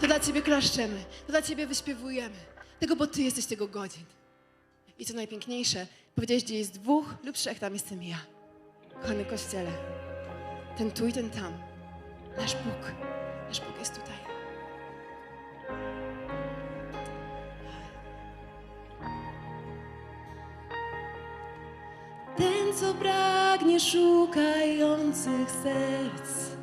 To dla Ciebie klaszczemy, to dla Ciebie wyśpiewujemy. Tego, bo Ty jesteś tego godzin. I co najpiękniejsze, powiedziałeś, gdzie jest dwóch lub trzech, tam jestem ja. Kochany Kościele, ten tu i ten tam. Nasz Bóg, nasz Bóg jest tutaj. Ten, co pragnie szukających serc.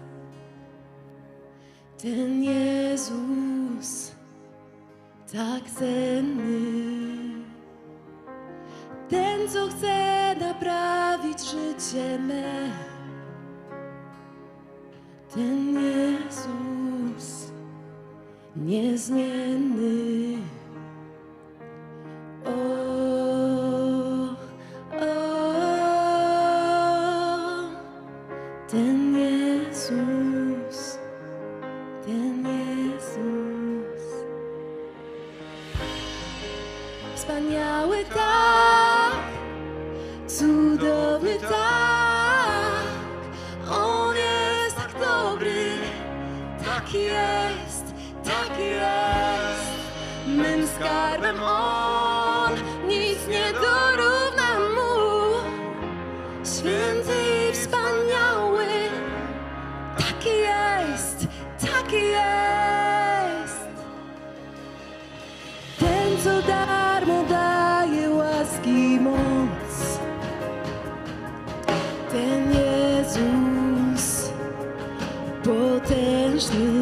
Ten Jezus, tak cenny. Ten, co chce naprawić życie me. Ten Jezus, niezmienny. Jest, tak jest. Mym skarbem On, nic nie dorówna Mu. Święty i wspaniały, taki jest, taki jest. Ten, co darmo daje łaski moc, ten Jezus potężny.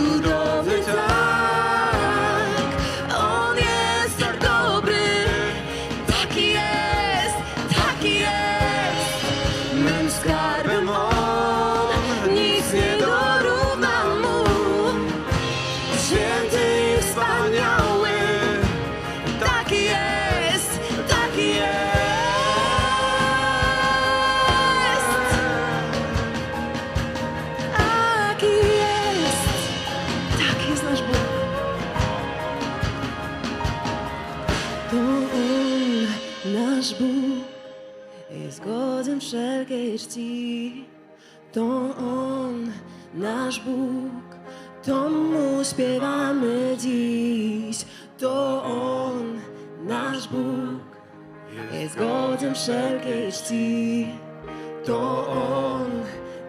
to the czci. To On, nasz Bóg, to Mu śpiewamy dziś. To On, nasz Bóg, jest godzien wszelkiej czci. To On,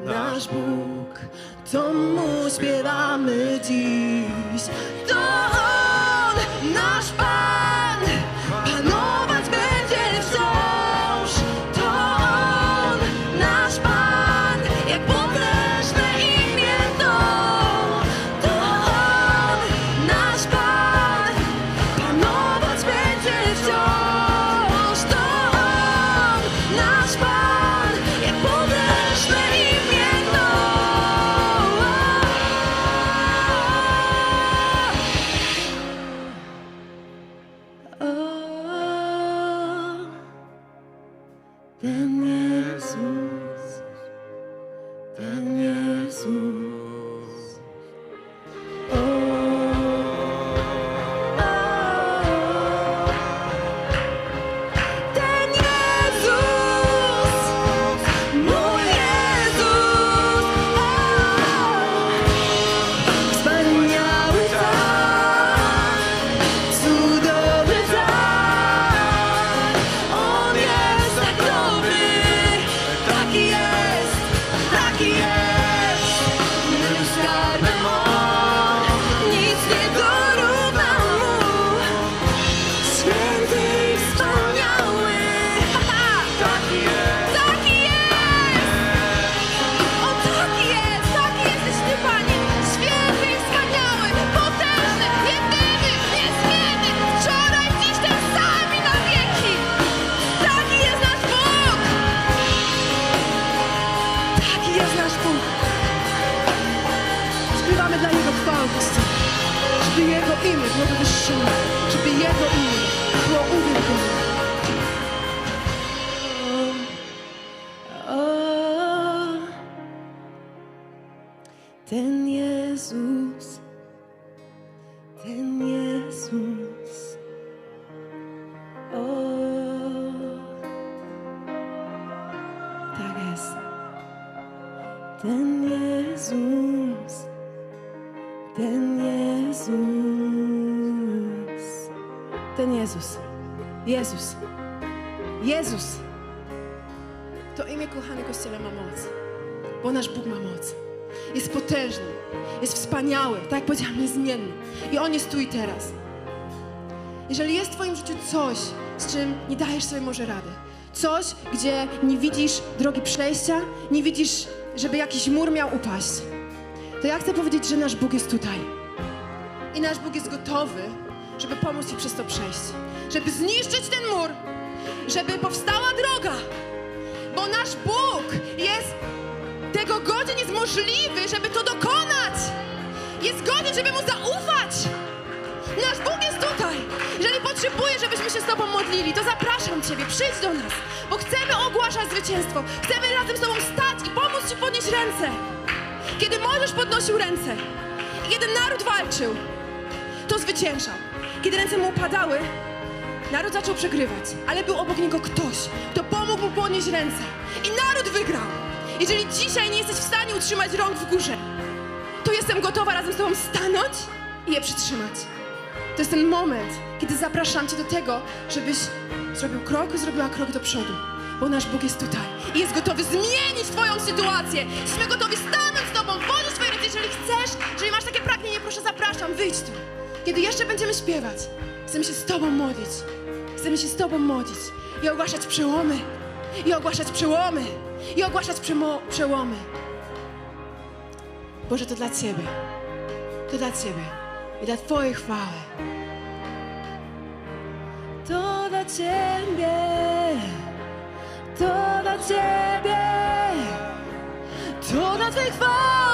nasz Bóg, to Mu śpiewamy dziś. To On, Ten Jezus, ten Jezus. O, tak jest. Ten Jezus, ten Jezus, ten Jezus, Jezus, Jezus. To imię, kochany Kościele, ma moc, bo nasz Bóg ma moc. Jest potężny, jest wspaniały, tak jak powiedziałam, niezmienny. I On jest tu i teraz. Jeżeli jest w Twoim życiu coś, z czym nie dajesz sobie może rady, coś, gdzie nie widzisz drogi przejścia, nie widzisz, żeby jakiś mur miał upaść, to ja chcę powiedzieć, że nasz Bóg jest tutaj. I nasz Bóg jest gotowy, żeby pomóc Ci przez to przejść. Żeby zniszczyć ten mur, żeby powstała droga. Bo nasz Bóg jest tego godzien, jest możliwy, żeby to dokonać. Jest godzien, żeby Mu zaufać. Nasz Bóg jest tutaj. Jeżeli potrzebuje, żebyśmy się z Tobą modlili, to zapraszam Ciebie, przyjdź do nas, bo chcemy ogłaszać zwycięstwo. Chcemy razem z Tobą stać i pomóc Ci podnieść ręce. Kiedy Możesz podnosił ręce i kiedy naród walczył, to zwyciężał. Kiedy ręce mu upadały, naród zaczął przegrywać, ale był obok niego ktoś, kto pomógł mu podnieść ręce. I naród wygrał. Jeżeli dzisiaj nie jesteś w stanie utrzymać rąk w górze, to jestem gotowa razem z Tobą stanąć i je przytrzymać. To jest ten moment, kiedy zapraszam Cię do tego, żebyś zrobił krok, zrobiła krok do przodu, bo nasz Bóg jest tutaj i jest gotowy zmienić Twoją sytuację. Jesteśmy gotowi stanąć z Tobą, podnieść swoje ręce, jeżeli chcesz, jeżeli masz takie pragnienie, proszę zapraszam, wyjdź tu. Kiedy jeszcze będziemy śpiewać, chcemy się z Tobą modlić. Chcemy się z Tobą modlić i ogłaszać przełomy, i ogłaszać przełomy, i ogłaszać przełomy. Boże, to dla Ciebie. To dla Ciebie i dla Twojej chwały. To dla Ciebie. To dla Ciebie. To dla Twojej chwały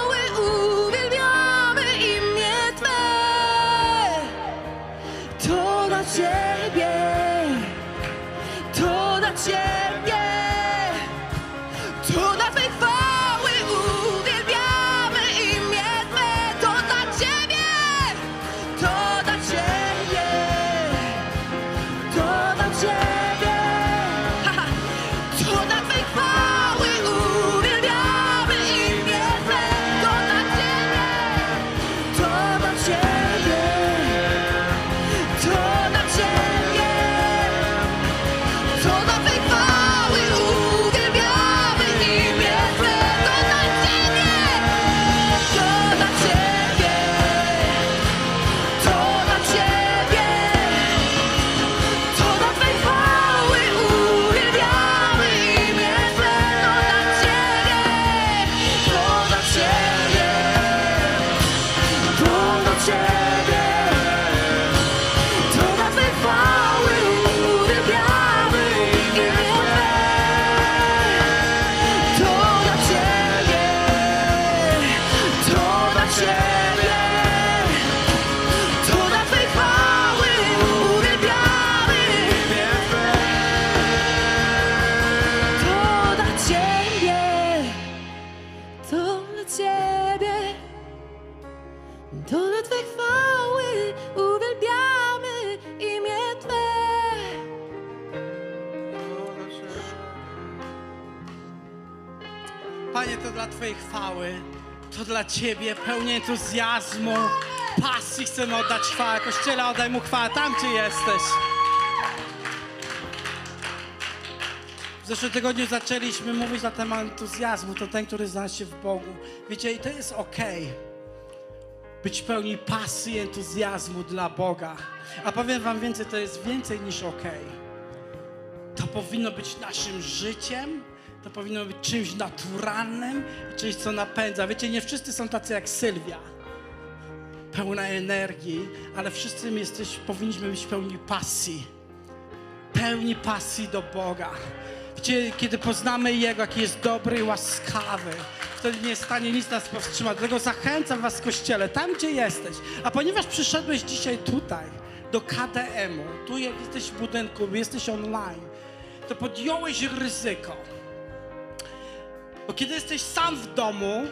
To dla Ciebie pełni entuzjazmu, pasji chcemy oddać chwałę. Kościele, oddaj Mu chwałę tam, gdzie jesteś. W zeszłym tygodniu zaczęliśmy mówić na temat entuzjazmu, to ten, który zna się w Bogu. Wiecie, i to jest okej. Być pełni pasji entuzjazmu dla Boga. A powiem Wam więcej, to jest więcej niż okej. To powinno być naszym życiem, to powinno być czymś naturalnym, czymś, co napędza. Wiecie, nie wszyscy są tacy jak Sylwia, pełna energii, ale wszyscy jesteś, powinniśmy być pełni pasji, pełni pasji do Boga. Wiecie, kiedy poznamy Jego, jaki jest dobry i łaskawy, wtedy nie stanie nic nas powstrzymać. Dlatego zachęcam Was, Kościele, tam gdzie jesteś. A ponieważ przyszedłeś dzisiaj tutaj, do KDM-u, tu jak jesteś w budynku, jesteś online, to podjąłeś ryzyko. Bo kiedy jesteś sam w domu,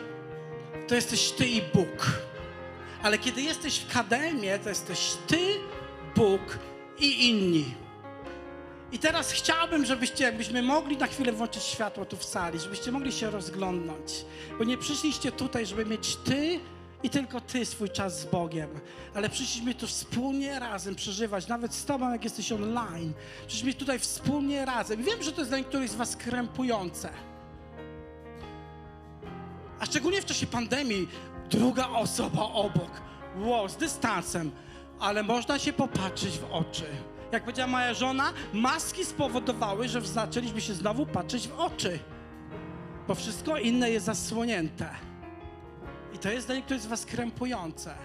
to jesteś Ty i Bóg. Ale kiedy jesteś w Kademie, to jesteś Ty, Bóg i inni. I teraz chciałbym, żebyście, jakbyśmy mogli na chwilę włączyć światło tu w sali, żebyście mogli się rozglądnąć. Bo nie przyszliście tutaj, żeby mieć Ty i tylko Ty swój czas z Bogiem. Ale przyszliśmy tu wspólnie razem przeżywać, nawet z Tobą, jak jesteś online. Przyszliśmy tutaj wspólnie razem. Wiem, że to jest dla niektórych z Was krępujące. A szczególnie w czasie pandemii, druga osoba obok. Wow, z dystansem. Ale można się popatrzeć w oczy. Jak powiedziała moja żona, maski spowodowały, że zaczęliśmy się znowu patrzeć w oczy. Bo wszystko inne jest zasłonięte. I to jest dla niektórych z was krępujące.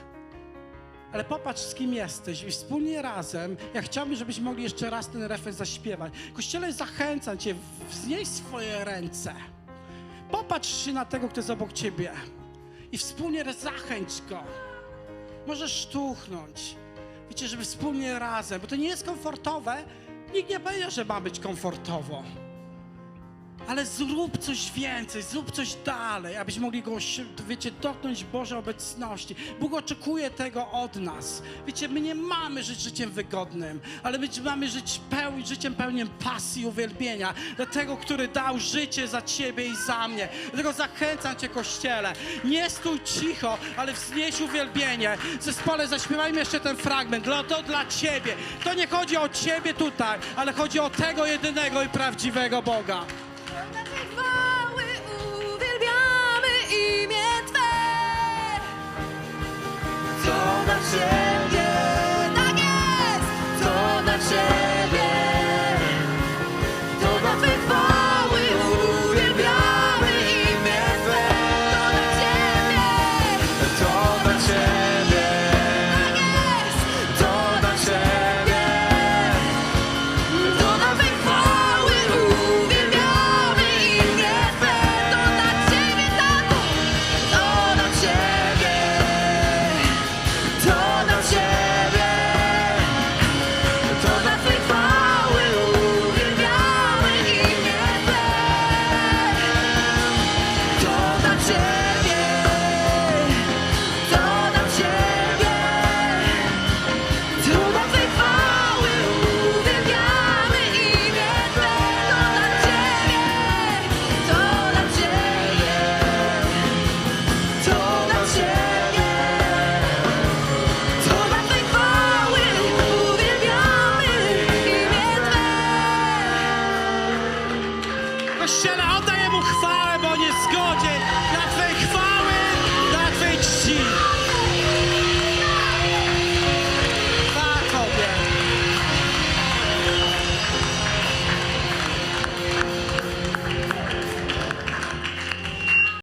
Ale popatrz, z kim jesteś i wspólnie razem, ja chciałbym, żebyśmy mogli jeszcze raz ten refren zaśpiewać. Kościele, zachęcam cię, wznieś swoje ręce. Popatrz się na tego, kto jest obok ciebie i wspólnie zachęć go. Możesz sztuchnąć. Wiecie, żeby wspólnie razem, bo to nie jest komfortowe. Nikt nie powiedział, że ma być komfortowo. Ale zrób coś więcej, zrób coś dalej, abyśmy mogli go, wiecie, dotknąć Bożej obecności. Bóg oczekuje tego od nas. Wiecie, my nie mamy żyć życiem wygodnym, ale my mamy żyć pełni, życiem pełnym pasji, uwielbienia dla tego, który dał życie za ciebie i za mnie. Dlatego zachęcam cię, Kościele, nie stój cicho, ale wznieś uwielbienie. Zespole zaśpiewajmy jeszcze ten fragment. Dla- To dla ciebie. To nie chodzi o ciebie tutaj, ale chodzi o tego jedynego i prawdziwego Boga. na ciebie, tak jest, to na ciebie.